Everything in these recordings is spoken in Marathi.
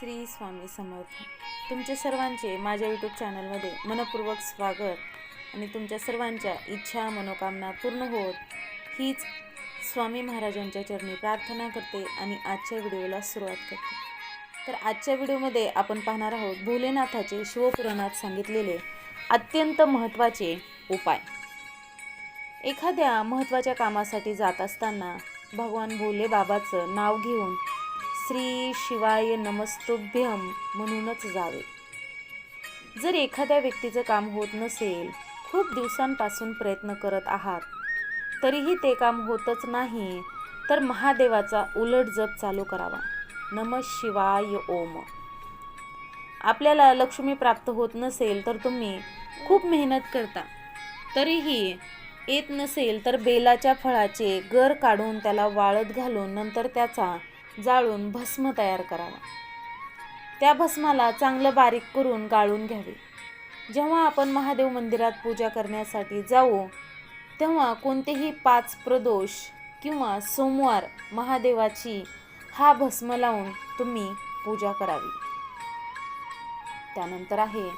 श्री स्वामी समर्थ. तुमचे सर्वांचे माझ्या यूट्यूब चॅनलमध्ये मनपूर्वक स्वागत आणि तुमच्या सर्वांच्या इच्छा मनोकामना पूर्ण होत. हीच स्वामी महाराजांच्या चरणी प्रार्थना करते आणि आजच्या व्हिडिओला सुरुवात करते. तर आजच्या व्हिडिओमध्ये आपण पाहणार आहोत भोलेनाथाचे शिवपुराणात सांगितलेले अत्यंत महत्त्वाचे उपाय. एखाद्या महत्त्वाच्या कामासाठी जात असताना भगवान भोले बाबाचं नाव घेऊन श्री शिवाय नमस्तुभ्यम म्हणूनच जावे. जर एखाद्या व्यक्तीचं काम होत नसेल खूप दिवसांपासून प्रयत्न करत आहात तरीही ते काम होतच नाही तर महादेवाचा उलट जप चालू करावा. नम शिवाय ओम. आपल्याला लक्ष्मी प्राप्त होत नसेल तर तुम्ही खूप मेहनत करता. तरीही येत नसेल तर बेलाच्या फळाचे गर काढून त्याला वाळत घालून नंतर त्याचा जाळून भस्म तयार करावा. त्या भस्माला चांगलं बारीक करून गाळून घ्यावे. जेव्हा आपण महादेव मंदिरात पूजा करण्यासाठी जाऊ तेव्हा कोणतेही पाच प्रदोष किंवा सोमवार महादेवाची हा भस्म लावून तुम्ही पूजा करावी. त्यानंतर आहे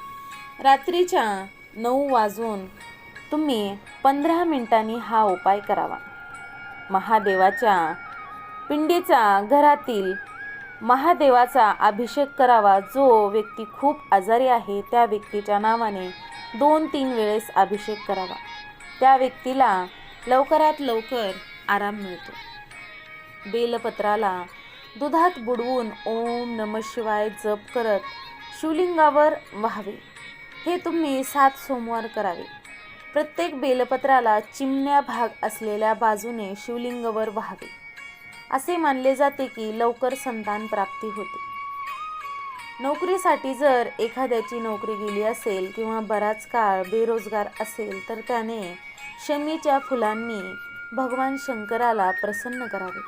रात्रीच्या नऊ वाजून तुम्ही पंधरा मिनिटांनी हा उपाय करावा. महादेवाच्या पिंडीचा घरातील महादेवाचा अभिषेक करावा जो व्यक्ती खूप आजारी आहे त्या व्यक्तीच्या नावाने दोन तीन वेळेस अभिषेक करावा. त्या व्यक्तीला लवकरात लवकर आराम मिळतो. बेलपत्राला दुधात बुडवून ओम नम शिवाय जप करत शिवलिंगावर व्हावे. हे तुम्ही सात सोमवार करावे. प्रत्येक बेलपत्राला चिमण्या भाग असलेल्या बाजूने शिवलिंगावर व्हावे. असे मानले जाते की लवकर संतान प्राप्ती होते. नोकरीसाठी जर एखाद्याची नोकरी गेली असेल किंवा बराच काळ बेरोजगार असेल तर त्याने शमीच्या फुलांनी भगवान शंकराला प्रसन्न करावे.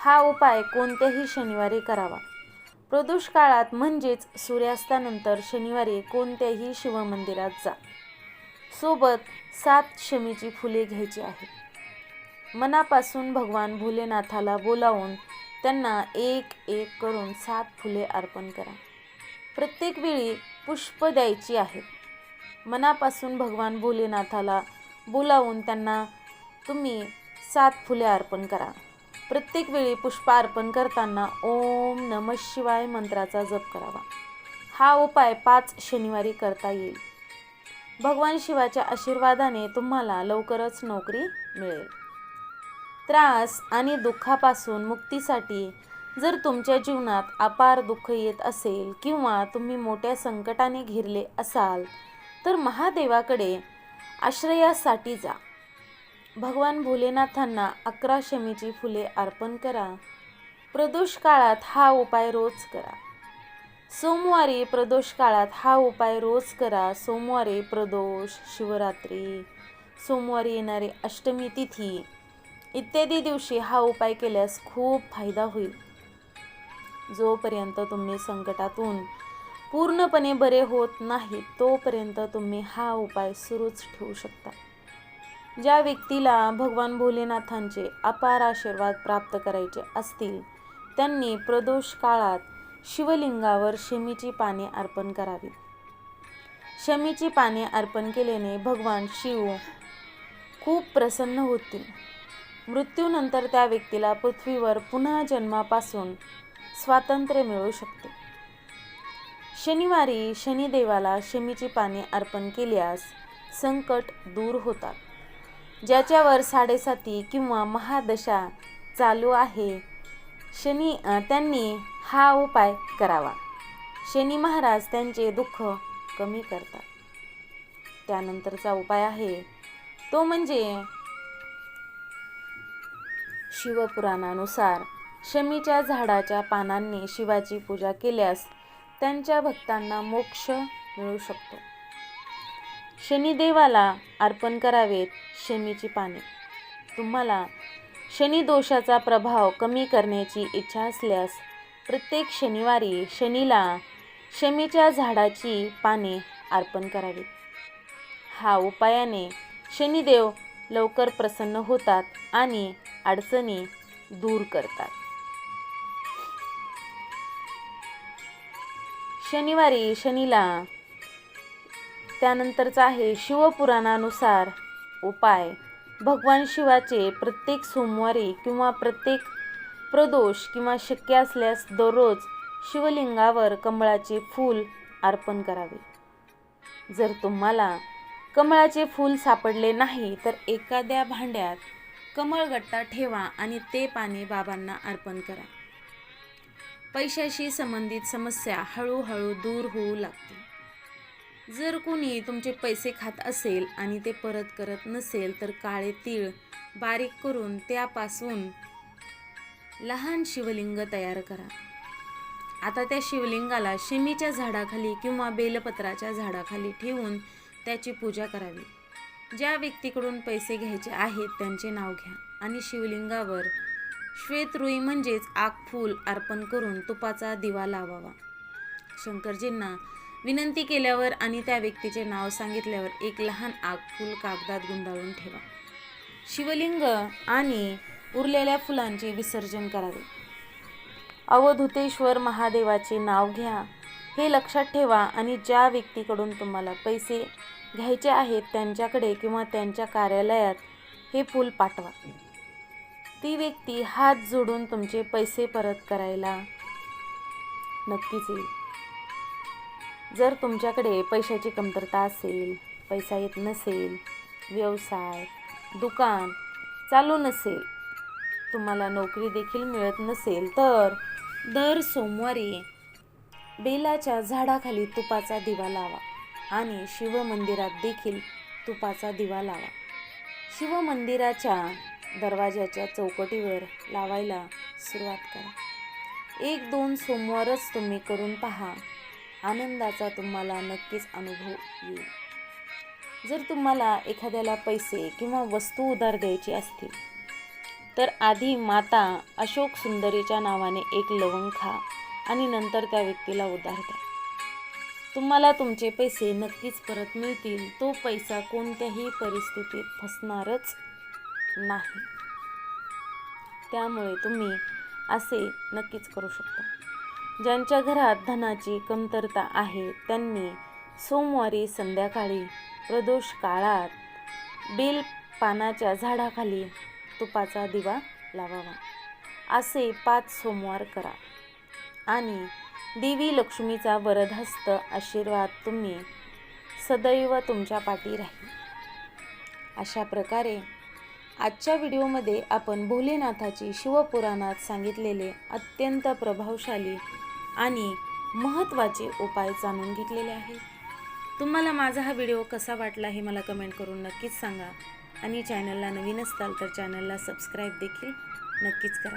हा उपाय कोणत्याही शनिवारी करावा. प्रदोष काळात म्हणजेच सूर्यास्तानंतर शनिवारी कोणत्याही शिवमंदिरात जा. सोबत सात शमीची फुले घ्यायची आहेत. मनापासून भगवान भोलेनाथाला बोलावून त्यांना एक एक करून सात फुले अर्पण करा. प्रत्येक वेळी पुष्प द्यायची आहेत मनापासून भगवान भोलेनाथाला बोलावून त्यांना तुम्ही सात फुले अर्पण करा. प्रत्येक वेळी पुष्प अर्पण करताना ओम नम शिवाय मंत्राचा जप करावा. हा उपाय पाच शनिवारी करता येईल. भगवान शिवाच्या आशीर्वादाने तुम्हाला लवकरच नोकरी मिळेल. त्रास आणि दुःखापासून मुक्तीसाठी जर तुमच्या जीवनात अपार दुःख येत असेल किंवा तुम्ही मोठ्या संकटाने घिरले असाल तर महादेवाकडे आश्रयासाठी जा. भगवान भोलेनाथांना अकरा शमीची फुले अर्पण करा. प्रदोष काळात हा उपाय रोज करा. सोमवारी प्रदोष काळात हा उपाय रोज करा. सोमवारी प्रदोष शिवरात्री सोमवारी येणारी अष्टमी तिथी इत्यादी दिवशी हा उपाय केल्यास खूप फायदा होईल. जोपर्यंत तुम्ही संकटातून पूर्णपणे बरे होत नाही तोपर्यंत तुम्ही हा उपाय सुरूच ठेवू शकता. ज्या व्यक्तीला भगवान भोलेनाथांचे अपार आशीर्वाद प्राप्त करायचे असतील त्यांनी प्रदोष काळात शिवलिंगावर शमीची पाने अर्पण करावी. शमीची पाने अर्पण केल्याने भगवान शिव खूप प्रसन्न होतील. मृत्यूनंतर त्या व्यक्तीला पृथ्वीवर पुन्हा जन्मापासून स्वातंत्र्य मिळू शकते. शनिवारी शनिदेवाला शमीची पाने अर्पण केल्यास संकट दूर होतात. ज्याच्यावर साडेसाती किंवा महादशा चालू आहे शनी त्यांनी हा उपाय करावा. शनी महाराज त्यांचे दुःख कमी करतात. त्यानंतरचा उपाय आहे तो म्हणजे शिवपुराणानुसार शमीच्या झाडाच्या पानांनी शिवाची पूजा केल्यास त्यांच्या भक्तांना मोक्ष मिळू शकतो. शनिदेवाला अर्पण करावेत शमीची पाने. तुम्हाला शनी दोषाचा प्रभाव कमी करण्याची इच्छा असल्यास प्रत्येक शनिवारी शनीला शमीच्या झाडाची पाने अर्पण करावीत. हा उपायाने शनिदेव लवकर प्रसन्न होतात आणि अडचणी दूर करतात. शनिवारी शनीला त्यानंतरचा आहे शिवपुराणानुसार उपाय. भगवान शिवाचे प्रत्येक सोमवारी किंवा प्रत्येक प्रदोष किंवा शक्य असल्यास दररोज शिवलिंगावर कमळाचे फूल अर्पण करावे. जर तुम्हाला कमळाचे फूल सापडले नाही तर एखाद्या भांड्यात कमळगट्टा ठेवा आणि ते पाणी बाबांना अर्पण करा. पैशाशी संबंधित समस्या हळूहळू दूर होऊ लागतील जर कोणी तुमचे पैसे खात असेल आणि ते परत करत नसेल तर काळे तीळ बारीक करून त्यापासून लहान शिवलिंग तयार करा. आता त्या शिवलिंगाला शिमीच्या झाडाखाली किंवा बेलपत्राच्या झाडाखाली ठेवून त्याची पूजा करावी. ज्या व्यक्तीकडून पैसे घ्यायचे आहेत त्यांचे नाव घ्या आणि शिवलिंगावर श्वेत रुई म्हणजेच आगफूल अर्पण करून तुपाचा दिवा लावावा. शंकरजींना विनंती केल्यावर आणि त्या व्यक्तीचे नाव सांगितल्यावर एक लहान आग फूल कागदात गुंडाळून ठेवा. शिवलिंग आणि उरलेल्या फुलांचे विसर्जन करावे. अवधूतेश्वर महादेवाचे नाव घ्या हे लक्षात ठेवा आणि ज्या व्यक्तीकडून तुम्हाला पैसे घ्यायचे आहेत त्यांच्याकडे किंवा त्यांच्या कार्यालयात हे फूल पाठवा. ती व्यक्ती हात जोडून तुमचे पैसे परत करायला नक्कीच येईल. जर तुमच्याकडे पैशाची कमतरता असेल पैसा येत नसेल व्यवसाय दुकान चालू नसेल तुम्हाला नोकरी देखील मिळत नसेल तर दर सोमवारी बेलाच्या झाडाखाली तुपाचा दिवा लावा आणि शिवमंदिरात देखील तुपाचा दिवा लावा. शिवमंदिराच्या दरवाजाच्या चौकटीवर लावायला सुरुवात करा. एक दोन सोमवारच तुम्ही करून पहा. आनंदाचा तुम्हाला नक्कीच अनुभव येईल. जर तुम्हाला एखाद्याला पैसे किंवा वस्तू उधार द्यायची असतील तर आधी माता अशोक सुंदरीच्या नावाने एक लवंग खा. आणि नंतर त्या व्यक्तीला उधार द्या तुम्हाला तुमचे पैसे नक्कीच परत मिळतील. तो पैसा कोणत्याही परिस्थितीत फसणारच नाही. त्यामुळे तुम्ही असे नक्कीच करू शकता. ज्यांच्या घरात धनाची कमतरता आहे त्यांनी सोमवारी संध्याकाळी प्रदोष काळात बेल पानाच्या झाडाखाली तुपाचा दिवा लावावा. असे पाच सोमवार करा. आणि देवी लक्ष्मीचा वरदहस्त आशीर्वाद तुम्ही सदैव तुमच्या पाठी राहील. अशा प्रकारे आजच्या व्हिडिओमध्ये आपण भोलेनाथाची शिवपुराणात सांगितलेले अत्यंत प्रभावशाली आणि महत्त्वाचे उपाय जाणून घेतलेले आहेत तुम्हाला माझा हा व्हिडिओ कसा वाटला हे मला कमेंट करून नक्कीच सांगा आणि चॅनलला नवीन असताल तर चॅनलला सबस्क्राईब देखील नक्कीच करा.